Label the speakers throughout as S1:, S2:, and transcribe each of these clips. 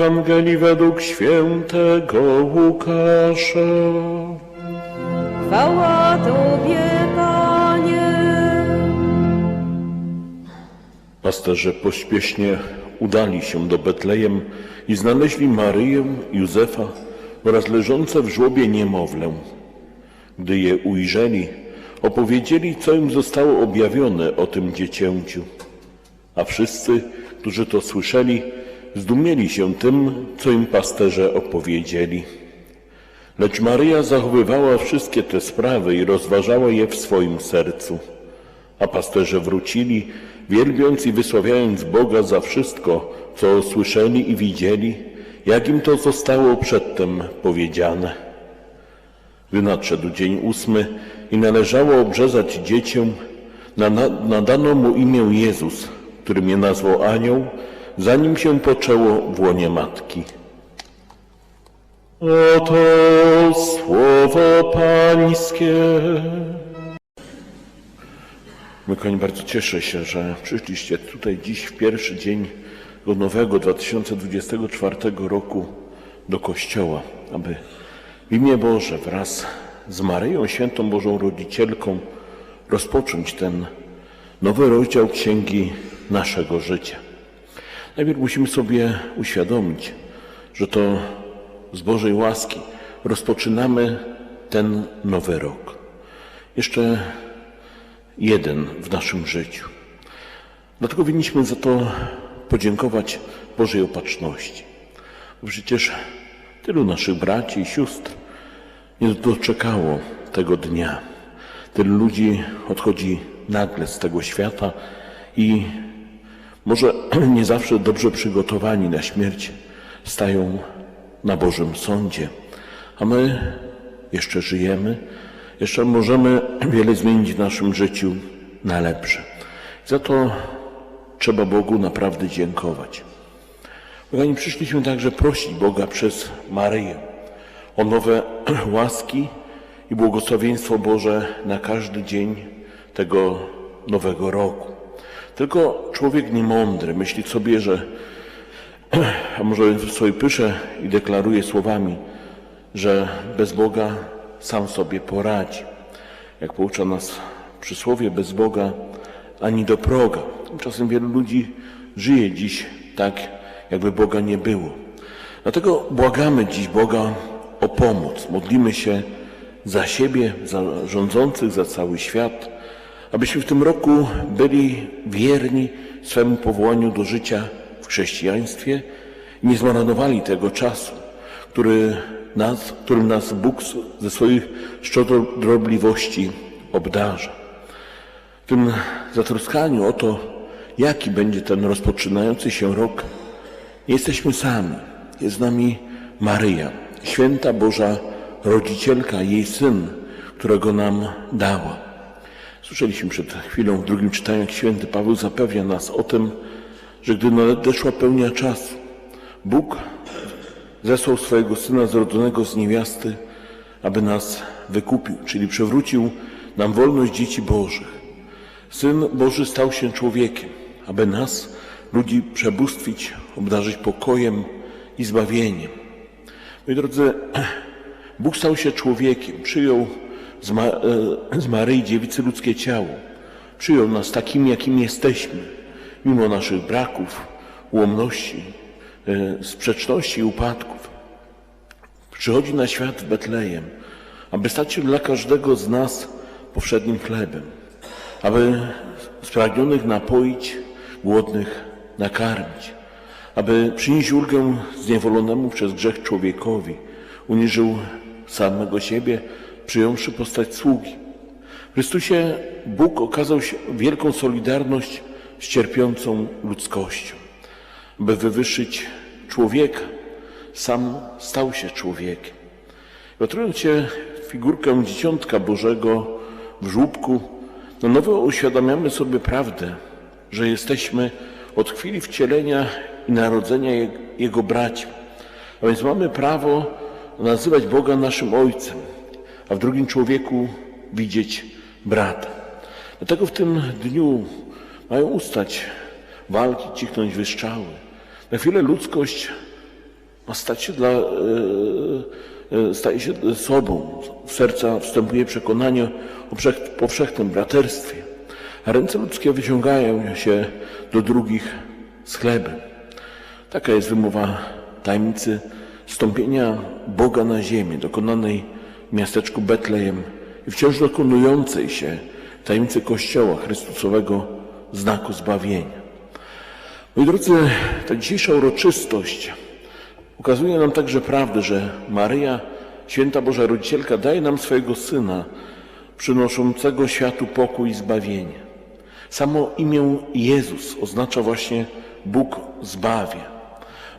S1: Ewangelii według świętego Łukasza.
S2: Chwała Tobie, Panie.
S1: Pasterze pośpiesznie udali się do Betlejem i znaleźli Maryję, Józefa oraz leżące w żłobie niemowlę. Gdy je ujrzeli, opowiedzieli, co im zostało objawione o tym dziecięciu. A wszyscy, którzy to słyszeli, zdumieli się tym, co im pasterze opowiedzieli. Lecz Maryja zachowywała wszystkie te sprawy i rozważała je w swoim sercu. A pasterze wrócili, wielbiąc i wysławiając Boga za wszystko, co słyszeli i widzieli, jak im to zostało przedtem powiedziane. Gdy nadszedł dzień ósmy i należało obrzezać dziecię, nadano mu imię Jezus, którym je nazwał anioł, zanim się poczęło w łonie matki. Oto słowo Pańskie. Mój koń, bardzo cieszę się, że przyszliście tutaj dziś w pierwszy dzień tego nowego 2024 roku do Kościoła, aby w imię Boże wraz z Maryją Świętą Bożą Rodzicielką rozpocząć ten nowy rozdział Księgi naszego życia. Najpierw musimy sobie uświadomić, że to z Bożej łaski rozpoczynamy ten nowy rok. Jeszcze jeden w naszym życiu. Dlatego winniśmy za to podziękować Bożej Opatrzności. Bo przecież tylu naszych braci i sióstr nie doczekało tego dnia. Tylu ludzi odchodzi nagle z tego świata i może nie zawsze dobrze przygotowani na śmierć stają na Bożym Sądzie, a my jeszcze żyjemy, jeszcze możemy wiele zmienić w naszym życiu na lepsze. Za to trzeba Bogu naprawdę dziękować. Kochani, przyszliśmy także prosić Boga przez Maryję o nowe łaski i błogosławieństwo Boże na każdy dzień tego nowego roku. Tylko człowiek niemądry myśli sobie, że a może sobie pisze i deklaruje słowami, że bez Boga sam sobie poradzi. Jak poucza nas przysłowie, bez Boga ani do proga. Tymczasem wielu ludzi żyje dziś tak, jakby Boga nie było. Dlatego błagamy dziś Boga o pomoc. Modlimy się za siebie, za rządzących, za cały świat, abyśmy w tym roku byli wierni swemu powołaniu do życia w chrześcijaństwie i nie zmarnowali tego czasu, który nas, którym nas Bóg ze swoich szczodrobliwości obdarza. W tym zatroskaniu o to, jaki będzie ten rozpoczynający się rok, nie jesteśmy sami. Jest z nami Maryja, święta Boża Rodzicielka, jej Syn, którego nam dała. Słyszeliśmy przed chwilą w drugim czytaniu, jak święty Paweł zapewnia nas o tym, że gdy nadeszła pełnia czasu, Bóg zesłał swojego Syna zrodzonego z niewiasty, aby nas wykupił, czyli przywrócił nam wolność dzieci Bożych. Syn Boży stał się człowiekiem, aby nas, ludzi, przebóstwić, obdarzyć pokojem i zbawieniem. Moi drodzy, Bóg stał się człowiekiem, przyjął z, Ma e, z Maryi Dziewicy ludzkie ciało, przyjął nas takimi, jakimi jesteśmy, mimo naszych braków, ułomności, e, sprzeczności i upadków. Przychodzi na świat w Betlejem, aby stać się dla każdego z nas powszednim chlebem, aby spragnionych napoić, głodnych nakarmić, aby przynieść ulgę zniewolonemu przez grzech człowiekowi, uniżył samego siebie, przyjąwszy postać sługi. W Chrystusie Bóg okazał się wielką solidarność z cierpiącą ludzkością, by wywyższyć człowieka, sam stał się człowiekiem. Patrując się w figurkę Dzieciątka Bożego w żłóbku, na nowo uświadamiamy sobie prawdę, że jesteśmy od chwili wcielenia i narodzenia Je- Jego braćmi. A więc mamy prawo nazywać Boga naszym Ojcem, a w drugim człowieku widzieć brata. Dlatego w tym dniu mają ustać walki, cichnąć wystrzały. Na chwilę ludzkość ma stać się dla, e, e, staje się sobą. W serca wstępuje przekonanie o wszech- powszechnym braterstwie, a ręce ludzkie wyciągają się do drugich z chlebem. Taka jest wymowa tajemnicy stąpienia Boga na ziemię, dokonanej w miasteczku Betlejem i wciąż dokonującej się tajemnicy Kościoła Chrystusowego znaku zbawienia. Moi drodzy, ta dzisiejsza uroczystość ukazuje nam także prawdę, że Maryja, święta Boża Rodzicielka, daje nam swojego Syna, przynoszącego światu pokój i zbawienie. Samo imię Jezus oznacza właśnie Bóg zbawia,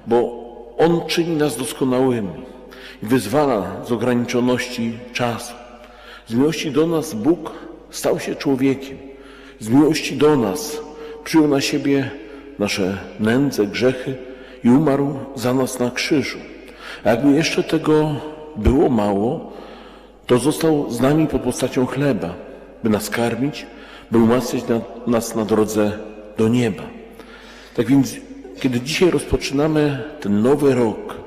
S1: bo On czyni nas doskonałymi wyzwala z ograniczoności czasu. Z miłości do nas Bóg stał się człowiekiem. Z miłości do nas przyjął na siebie nasze nędze, grzechy i umarł za nas na krzyżu. A jakby jeszcze tego było mało, to został z nami pod postacią chleba, by nas karmić, by umacniać na, nas na drodze do nieba. Tak więc, kiedy dzisiaj rozpoczynamy ten nowy rok,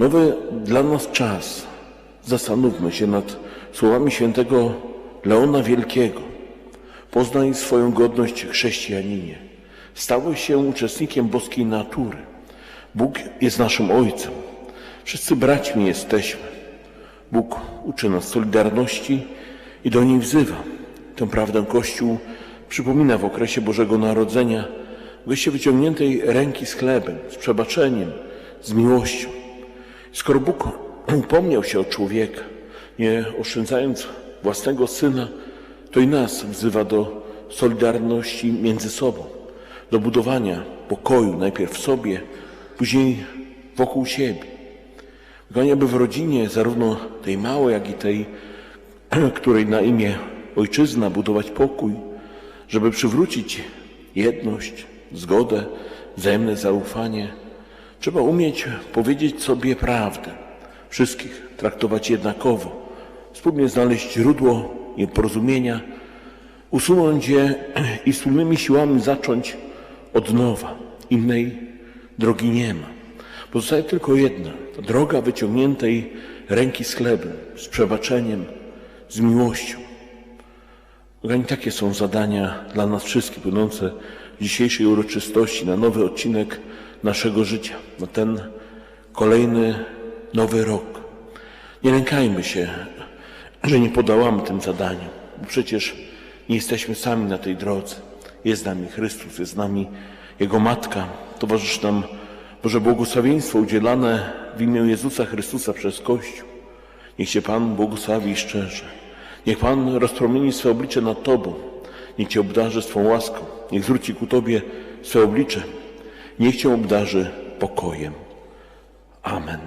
S1: nowy dla nas czas, zastanówmy się nad słowami świętego Leona Wielkiego. Poznaj swoją godność chrześcijaninie. Stałeś się uczestnikiem boskiej natury. Bóg jest naszym Ojcem. Wszyscy braćmi jesteśmy. Bóg uczy nas solidarności i do niej wzywa. Tę prawdę Kościół przypomina w okresie Bożego Narodzenia, w geście wyciągniętej ręki z chlebem, z przebaczeniem, z miłością. Skoro Bóg upomniał się o człowieka, nie oszczędzając własnego Syna, to i nas wzywa do solidarności między sobą, do budowania pokoju najpierw w sobie, później wokół siebie. Kochani, aby w rodzinie, zarówno tej małej, jak i tej, której na imię ojczyzna, budować pokój, żeby przywrócić jedność, zgodę, wzajemne zaufanie, trzeba umieć powiedzieć sobie prawdę, wszystkich traktować jednakowo, wspólnie znaleźć źródło nieporozumienia, usunąć je i wspólnymi siłami zacząć od nowa. Innej drogi nie ma. Pozostaje tylko jedna, ta droga wyciągniętej ręki z chlebem, z przebaczeniem, z miłością. Takie są zadania dla nas wszystkich, płynące z dzisiejszej uroczystości na nowy odcinek naszego życia, na ten kolejny nowy rok. Nie lękajmy się, że nie podałamy tym zadaniom, bo przecież nie jesteśmy sami na tej drodze. Jest z nami Chrystus, jest z nami Jego Matka, towarzyszy nam Boże błogosławieństwo udzielane w imię Jezusa Chrystusa przez Kościół. Niech Cię Pan błogosławi szczerze. Niech Pan rozpromieni swe oblicze nad Tobą. Niech Cię obdarzy swą łaską. Niech zwróci ku Tobie swe oblicze. Niech Cię obdarzy pokojem. Amen.